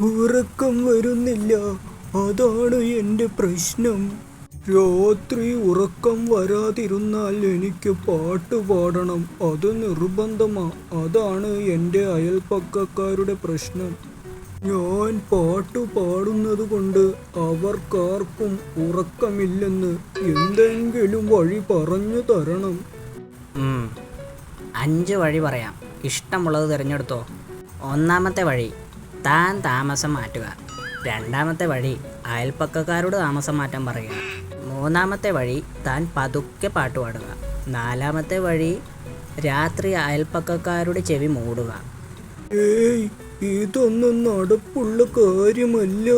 ഉറക്കം വരുന്നില്ല. അതാണ് എന്റെ പ്രശ്നം. രാത്രി ഉറക്കം വരാതിരുന്നാൽ എനിക്ക് പാട്ട് പാടണം. അത് നിർബന്ധമാ. അതാണ് എന്റെ അയൽപ്പക്കക്കാരുടെ പ്രശ്നം. ഞാൻ പാട്ട് പാടുന്നത് കൊണ്ട് അവർക്കാർക്കും ഉറക്കമില്ലെന്ന് എന്തെങ്കിലും വഴി പറഞ്ഞു തരണം. അഞ്ച് വഴി പറയാം. ഇഷ്ടമുള്ളത് തിരഞ്ഞെടുത്തോ. ഒന്നാമത്തെ വഴി താൻ താമസം മാറ്റുക. രണ്ടാമത്തെ വഴി അയൽപ്പക്കക്കാരോട് താമസം മാറ്റാൻ പറയുക. മൂന്നാമത്തെ വഴി താൻ പതുക്കെ പാട്ട് പാടുക. നാലാമത്തെ വഴി രാത്രി അയൽപ്പക്കക്കാരുടെ ചെവി മൂടുക. ഏയ് ഇതൊന്നും നടപ്പുള്ള കാര്യമല്ല.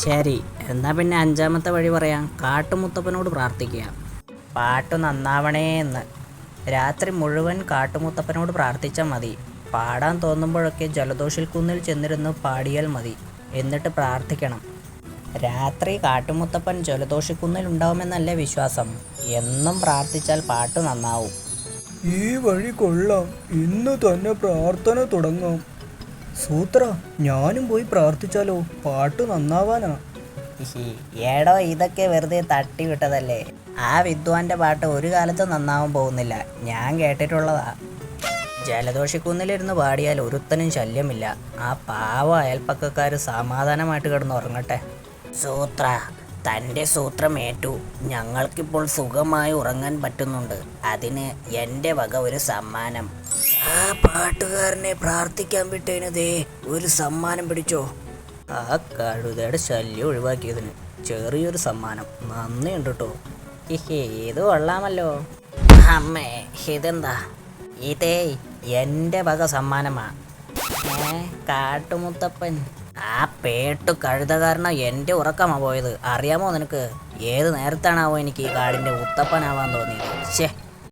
ശരി എന്നാ പിന്നെ അഞ്ചാമത്തെ വഴി പറയാം. കാട്ടുമുത്തപ്പനോട് പ്രാർത്ഥിക്കുക. പാട്ട് നന്നാവണേ എന്ന് രാത്രി മുഴുവൻ കാട്ടുമുത്തപ്പനോട് പ്രാർത്ഥിച്ചാൽ മതി. പാടാൻ തോന്നുമ്പോഴൊക്കെ ജലദോഷിൽ കുന്നിൽ ചെന്നിരുന്ന് പാടിയാൽ മതി. എന്നിട്ട് പ്രാർത്ഥിക്കണം. രാത്രി കാട്ടുമുത്തപ്പൻ ജലദോഷിക്കുന്നിൽ ഉണ്ടാവുമെന്നല്ലേ വിശ്വാസം. എന്നും പ്രാർത്ഥിച്ചാൽ പാട്ട് നന്നാവും. ഈ വഴി കൊള്ളാം. ഇന്ന് തന്നെ പ്രാർത്ഥന തുടങ്ങാം. സൂത്ര ഞാനും പോയി പ്രാർത്ഥിച്ചാലോ? പാട്ട് നന്നാവാനാ. ഏടോ ഇതൊക്കെ വെറുതെ തട്ടി വിട്ടതല്ലേ ആ വിദ്വാന്റെ പാട്ട് ഒരു കാലത്തും നന്നാവാൻ പോകുന്നില്ല. ഞാൻ കേട്ടിട്ടുള്ളതാ. ജലദോഷിക്കുന്നിലിരുന്ന് പാടിയാൽ ഒരുത്തനും ശല്യമില്ല. ആ പാവ അയൽപ്പക്കക്കാർ സമാധാനമായിട്ട് കിടന്നുറങ്ങട്ടെ സൂത്ര തന്റെ സൂത്രമേറ്റു ഞങ്ങൾക്കിപ്പോൾ സുഖമായി ഉറങ്ങാൻ പറ്റുന്നുണ്ട്. അതിന് എന്റെ വക ഒരു സമ്മാനം. ആ പാട്ടുകാരനെ പ്രാർത്ഥിക്കാൻ വിട്ടേന് ദേ ഒരു സമ്മാനം പിടിച്ചോ. ആ കഴുതയുടെ ശല്യം ഒഴിവാക്കിയതിന് ചെറിയൊരു സമ്മാനം. നന്ദിയുണ്ട് കേട്ടോ ഇത് കൊള്ളാമല്ലോ. അമ്മേ ഇതെന്താ? ഇതേ എന്റെ വക സമ്മാനമാണ് ഏ കാട്ടുമുത്തപ്പൻ. ആ പേട്ടു കഴുത കാരണം എന്റെ ഉറക്കമാ പോയത്. അറിയാമോ നിനക്ക്? ഏത് നേരത്താണാവോ എനിക്ക് ഈ കാടിന്റെ മുത്തപ്പനാവാൻ തോന്നിയത്? ശേ